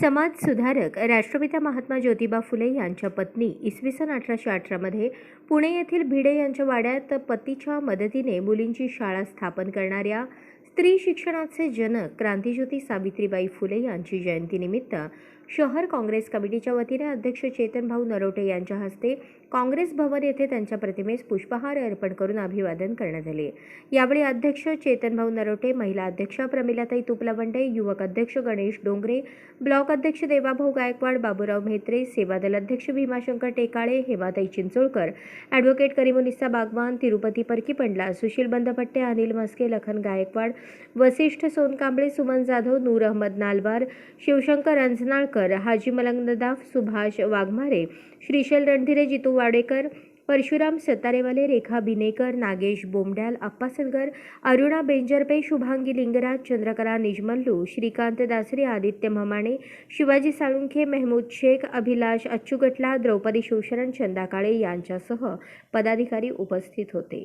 समाज सुधारक राष्ट्रपिता महात्मा ज्योतिबा फुले यांच्या पत्नी इसवी सन अठराशे अठरामध्ये पुणे येथील भिडे यांच्या वाड्यात पतीच्या मदतीने मुलींची शाळा स्थापन करणाऱ्या स्त्री शिक्षणाचे जनक क्रांतिज्योती सावित्रीबाई फुले यांची जयंतीनिमित्त शहर काँग्रेस कमिटीच्या वतीने अध्यक्ष चेतनभाऊ नरोटे यांच्या हस्ते काँग्रेस भवन येथे त्यांच्या प्रतिमेस पुष्पहार अर्पण करून अभिवादन करण्यात आले. यावेळी अध्यक्ष चेतनभाऊ नरोटे महिला अध्यक्षा प्रमिलाताई तुपलावंडे युवक अध्यक्ष गणेश डोंगरे ब्लॉक अध्यक्ष देवाभाऊ गायकवाड बाबूराव म्हेत्रे सेवादल अध्यक्ष भीमाशंकर टेकाळे हेमाताई चिंचोळकर ॲडव्होकेट करीमुनिस्सा बागवान तिरुपती परकी पंडला सुशील बंदपट्टे अनिल मस्के लखन गायकवाड वसिष्ठ सोनकांबळे सुमन जाधव नूर अहमद नालवार शिवशंकर अंजनाळकर हाजी मलंग नदाफ सुभाष वाघमारे श्रीशैल रणधीरे जितू वाडेकर परशुराम सतारेवाले रेखा बिनेकर नागेश बोमड्याल अप्पा सलगर अरुणा बेंजरपे शुभांगी लिंगराज चंद्रकला निजमल्लू श्रीकांत दासरे आदित्य ममाणे शिवाजी साळुंखे मेहमूद शेख अभिलाष अच्चुगटला द्रौपदी शिवशरण चंदा काळे यांच्यासह पदाधिकारी उपस्थित होते.